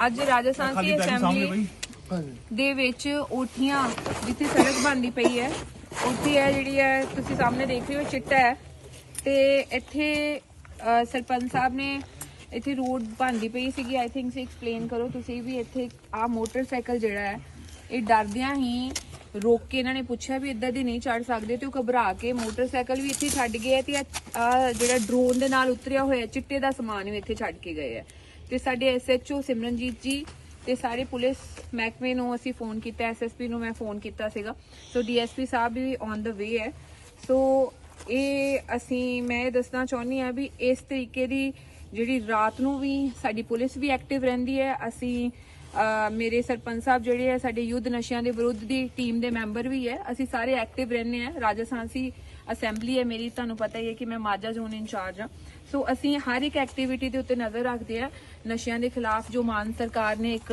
ਅੱਜ ਰਾਜਸਥਾਨ ਦੀ ਅਸੈਂਬਲੀ ਦੇ ਵਿੱਚ ਓਠੀਆਂ ਜਿੱਥੇ ਸੜਕ ਬਣਦੀ ਪਈ ਹੈ ਉੱਥੇ ਹੈ ਜਿਹੜੀ ਹੈ ਤੁਸੀਂ ਸਾਹਮਣੇ ਦੇਖ ਰਹੇ ਹੋ ਚਿੱਟਾ ਹੈ ਤੇ ਇੱਥੇ ਸਰਪੰਚ ਸਾਹਿਬ ਨੇ ਇੱਥੇ ਰੋਡ ਬਣਦੀ ਪਈ ਸੀਗੀ ਆਈ ਥਿੰਕ ਸੇ ਐਕਸਪਲੇਨ ਕਰੋ ਤੁਸੀਂ ਵੀ ਇੱਥੇ ਆ ਮੋਟਰਸਾਈਕਲ ਜਿਹੜਾ ਹੈ ਇਹ ਡਰਦਿਆਂ ਹੀ ਰੋਕ ਕੇ ਇਹਨਾਂ ਨੇ ਪੁੱਛਿਆ ਵੀ ਇੱਦਾਂ ਦੀ ਨਹੀਂ ਚੜ ਸਕਦੇ ਤੇ ਉਹ ਘਬਰਾ ਕੇ ਮੋਟਰਸਾਈਕਲ ਵੀ ਇੱਥੇ ਛੱਡ ਗਏ ਤੇ ਆ ਜਿਹੜਾ ਡਰੋਨ ਦੇ ਨਾਲ ਉਤਰਿਆ ਹੋਇਆ ਚਿੱਟੇ ਦਾ ਸਮਾਨ ਵੀ ਇੱਥੇ ਛੱਡ ਕੇ ਗਏ ਆ ਤੇ ਸਾਡੇ ਐਸਐਚਓ ਸਿਮਰਨਜੀਤ ਜੀ ਤੇ ਸਾਰੇ ਪੁਲਿਸ ਮਹਿਕਮੇ ਨੂੰ ਅਸੀਂ ਫੋਨ ਕੀਤਾ ਐਸਐਸਪੀ ਨੂੰ ਮੈਂ ਫੋਨ ਕੀਤਾ ਸੀਗਾ। ਸੋ DSP Sahib we on the ਵੇ ਹੈ। ਸੋ ਇਹ ਅਸੀਂ, ਮੈਂ ਇਹ ਦੱਸਣਾ ਚਾਹੁੰਦੀ ਆ ਵੀ ਇਸ ਤਰੀਕੇ ਦੀ ਜਿਹੜੀ ਰਾਤ ਨੂੰ ਵੀ ਸਾਡੀ ਪੁਲਿਸ ਵੀ ਐਕਟਿਵ ਰਹਿੰਦੀ ਹੈ। ਅਸੀਂ ਮੇਰੇ ਸਰਪੰਚ ਸਾਹਿਬ ਜਿਹੜੇ ਹੈ, ਸਾਡੇ ਯੁੱਧ ਨਸ਼ਿਆਂ ਦੇ ਵਿਰੁੱਧ ਦੀ ਟੀਮ ਦੇ ਮੈਂਬਰ ਵੀ ਹੈ। ਅਸੀਂ ਸਾਰੇ ਐਕਟਿਵ ਰਹਿੰਦੇ ਆ ਰਾਜਸਥਾਨਸੀ ਅਸੈਂਬਲੀ ਹੈ ਮੇਰੀ, ਤੁਹਾਨੂੰ ਪਤਾ ਹੀ ਹੈ ਕਿ ਮੈਂ ਮਾਝਾ ਜ਼ੋਨ ਇੰਚਾਰਜ ਹਾਂ। ਸੋ ਅਸੀਂ ਹਰ ਇੱਕ ਐਕਟੀਵਿਟੀ ਦੇ ਉੱਤੇ ਨਜ਼ਰ ਰੱਖਦੇ ਆ ਨਸ਼ਿਆਂ ਦੇ ਖਿਲਾਫ ਜੋ ਮਾਨ ਸਰਕਾਰ ਨੇ ਇੱਕ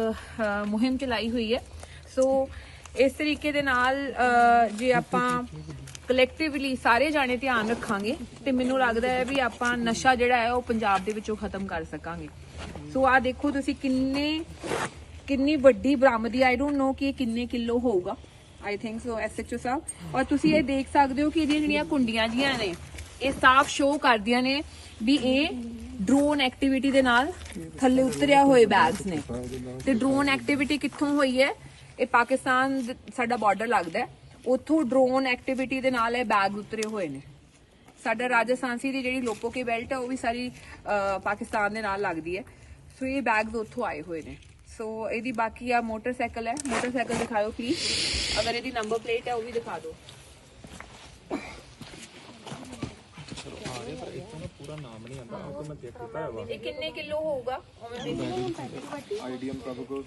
ਮੁਹਿੰਮ ਚਲਾਈ ਹੋਈ ਹੈ। ਸੋ ਇਸ ਤਰੀਕੇ ਦੇ ਨਾਲ ਜੇ ਆਪਾਂ ਕਲੈਕਟਿਵਲੀ ਸਾਰੇ ਜਾਣੇ ਧਿਆਨ ਰੱਖਾਂਗੇ, ਤੇ ਮੈਨੂੰ ਲੱਗਦਾ ਹੈ ਵੀ ਆਪਾਂ ਨਸ਼ਾ ਜਿਹੜਾ ਹੈ ਉਹ ਪੰਜਾਬ ਦੇ ਵਿੱਚੋਂ ਖਤਮ ਕਰ ਸਕਾਂਗੇ। ਸੋ ਆ ਦੇਖੋ ਤੁਸੀਂ ਕਿੰਨੇ, ਕਿੰਨੀ ਵੱਡੀ ਬਰਾਮਦੀ ਆਈ ਡੋਨਟ ਨੋ ਕਿ ਇਹ ਕਿੰਨੇ ਕਿਲੋ ਹੋਊਗਾ। ਆਈ ਥਿੰਕ ਸੋ ਐਸਐਚਓ ਸਾਹਿਬ। ਔਰ ਤੁਸੀਂ ਇਹ ਦੇਖ ਸਕਦੇ ਹੋ ਕਿ ਇਹਦੀਆਂ ਜਿਹੜੀਆਂ ਕੁੰਡੀਆਂ ਜੀਆਂ ਨੇ, ਇਹ ਸਾਫ਼ ਸ਼ੋ ਕਰਦੀਆਂ ਨੇ ਵੀ ਇਹ ਡਰੋਨ ਐਕਟੀਵਿਟੀ ਦੇ ਨਾਲ ਥੱਲੇ ਉਤਰਿਆ ਹੋਏ ਬੈਗਸ ਨੇ। ਤੇ ਡਰੋਨ ਐਕਟੀਵਿਟੀ ਕਿੱਥੋਂ ਹੋਈ ਹੈ? ਇਹ ਪਾਕਿਸਤਾਨ ਸਾਡਾ ਬਾਰਡਰ ਲੱਗਦਾ ਹੈ। ਉੱਥੋਂ ਡਰੋਨ ਐਕਟੀਵਿਟੀ ਦੇ ਨਾਲ ਇਹ ਬੈਗ ਉਤਰੇ ਹੋਏ ਨੇ। ਸਾਡਾ ਰਾਜਸਥਾਨਸੀ ਦੀ ਜਿਹੜੀ ਲੋਪੋ ਕੇ ਬੈਲਟ ਹੈ, ਉਹ ਵੀ ਸਾਰੀ ਪਾਕਿਸਤਾਨ ਦੇ ਨਾਲ ਲੱਗਦੀ ਹੈ। ਸੋ ਇਹ ਬੈਗਸ ਉੱਥੋਂ ਆਏ ਹੋਏ ਨੇ। ਸੋ ਇਹਦੀ ਬਾਕੀ ਆ ਮੋਟਰਸਾਈਕਲ ਹੈ ਮੋਟਰਸਾਈਕਲ ਦਿਖਾਓ ਪਲੀਜ਼ ਅਗਰ ਇਹਦੀ ਨੰਬਰ ਪਲੇਟ ਹੈ ਉਹ ਵੀ ਦਿਖਾ ਦਿਓ ਇਹ ਕਿੰਨੇ ਕਿਲੋ ਹੋਊਗਾ ਉਵੇਂ ਦੇਖੋ ਆਈਡੀਐਮ ਪ੍ਰਭੂ ਕੋ